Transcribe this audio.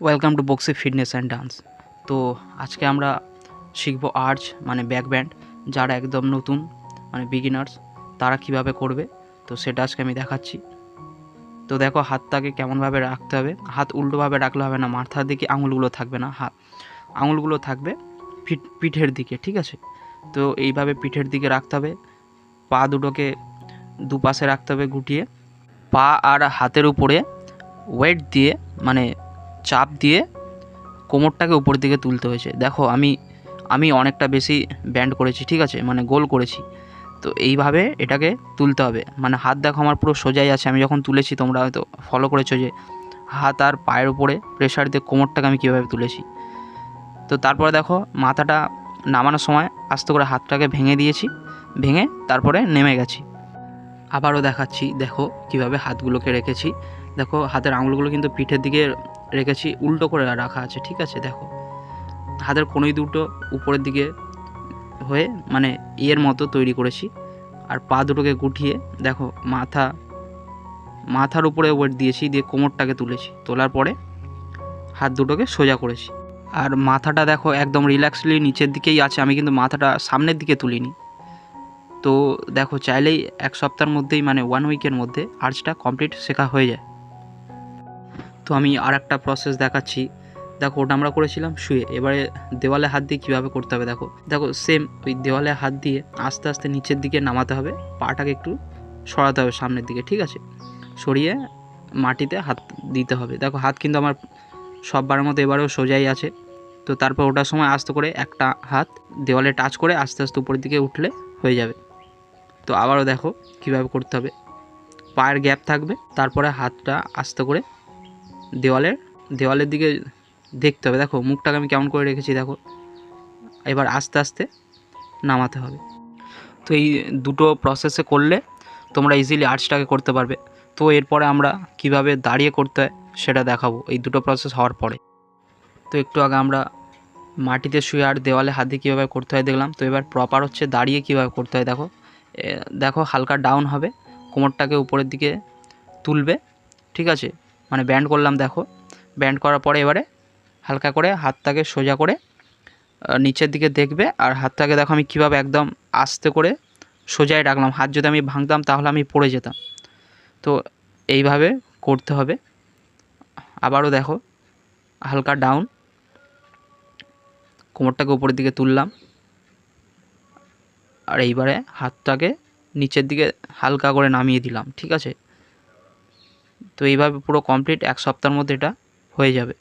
Welcome to Boxy fitness and dance তো আজকে আমরা শিখব আর্চ মানে ব্যাক ব্যান্ড যারা একদম নতুন মানে বিগিনার্স তারা কীভাবে করবে? তো সেটা আজকে আমি দেখাচ্ছি। তো দেখো, হাতটাকে কেমনভাবে রাখতে হবে। হাত উল্টোভাবে রাখলে হবে না, মাথার দিকে আঙুলগুলো থাকবে না, হাত। আঙুলগুলো থাকবে পিঠ, পিঠের দিকে, ঠিক আছে? তো এইভাবে পিঠের দিকে রাখতে হবে। পা দুটোকে দুপাশে রাখতে হবে গুটিয়ে। পা আর হাতের উপরে ওয়েট দিয়ে মানে চাপ দিয়ে কোমরটাকে উপর দিকে তুলতে হয়েছে। দেখো, আমি আমি অনেকটা বেশি ব্যান্ড করেছি, ঠিক আছে? মানে গোল করেছি। তো এইভাবে এটাকে তুলতে হবে। মানে হাত দেখো, আমার পুরো সোজাই আছে। আমি যখন তুলেছি, তোমরা হয়তো ফলো করেছ যে হাত আর পায়ের উপরে প্রেশার দিয়ে কোমরটাকে আমি কীভাবে তুলেছি। তো তারপরে দেখো, মাথাটা নামানোর সময় আস্তে করে হাতটাকে ভেঙে দিয়েছি। ভেঙে তারপরে নেমে গেছি। আবারও দেখাচ্ছি, দেখো কীভাবে হাতগুলোকে রেখেছি। দেখো, হাতের আঙুলগুলো কিন্তু পিঠের দিকে রেখেছি, উল্টো করে রাখা আছে, ঠিক আছে? দেখো। হাতের কোনোই দুটো উপরের দিকে হয়ে মানে ইয়ের মতো তৈরি করেছি। আর পা দুটোকে গুটিয়ে, দেখো, মাথা, মাথার উপরে ওয়েট দিয়েছি, দিয়ে কোমরটাকে তুলেছি। তোলার পরে হাত দুটোকে সোজা করেছি। আর মাথাটা দেখো একদম রিল্যাক্সলি নিচের দিকেই আছে, আমি কিন্তু মাথাটা সামনের দিকে তুলিনি। তো দেখো, চাইলেই এক সপ্তাহের মধ্যেই মানে ওয়ান উইকের মধ্যে আর্চটা কমপ্লিট শেখা হয়ে যায়। তো আমি আর একটা প্রসেস দেখাচ্ছি। দেখো, ওটা আমরা করেছিলাম শুয়ে। এবারে দেওয়ালে হাত দিয়ে কীভাবে করতে হবে দেখো। দেখো সেম ওই দেওয়ালে হাত দিয়ে আস্তে আস্তে নিচের দিকে নামাতে হবে। পাটাকে একটু সরাতে হবে সামনের দিকে, ঠিক আছে? সরিয়ে মাটিতে হাত দিতে হবে। দেখো, হাত কিন্তু আমার সববারের মতো এবারেও সোজাই আছে। তো তারপর ওটার সময় আস্তে করে একটা হাত দেওয়ালে টাচ করে আস্তে আস্তে উপরের দিকে উঠলে হয়ে যাবে। তো আবারও দেখো কীভাবে করতে হবে। পায়ের গ্যাপ থাকবে। তারপরে হাতটা আস্তে করে দেওয়ালের দেওয়ালের দিকে দেখতে হবে। দেখো, মুখটাকে আমি কেমন করে রেখেছি, দেখো। এবার আস্তে আস্তে নামাতে হবে। তো এই দুটো প্রসেসে করলে তোমরা ইজিলি আর্টসটাকে করতে পারবে। তো এরপরে আমরা কীভাবে দাঁড়িয়ে করতে হয় সেটা দেখাবো এই দুটো প্রসেস হওয়ার পরে। তো একটু আগে আমরা মাটিতে শুয়ে আর দেওয়ালে হাত দিয়ে কীভাবে করতে হয় দেখলাম। তো এবার প্রপার হচ্ছে দাঁড়িয়ে কীভাবে করতে হয় দেখো। দেখো হালকা ডাউন হবে। কোমরটাকে উপরের দিকে তুলবে। ঠিক আছে? মানে ব্যান্ড করলাম, দেখো। ব্যান্ড করার পরে এবারে হালকা করে হাতটাকে সোজা করে নিচের দিকে দেখবে আর হাতটাকে দেখো আমি কীভাবে একদম আস্তে করে সোজাই রাখলাম। হাত যদি আমি ভাঙতাম তাহলে আমি পড়ে যেতাম। তো এইভাবে করতে হবে। আবারও দেখো, হালকা ডাউন কোমরটাকে উপরের দিকে তুললাম। আর এইবারে হাতটাকে নিচের দিকে হালকা করে নামিয়ে দিলাম, ঠিক আছে? তো এইভাবে পুরো কমপ্লিট এক সপ্তাহের মধ্যে এটা হয়ে যাবে।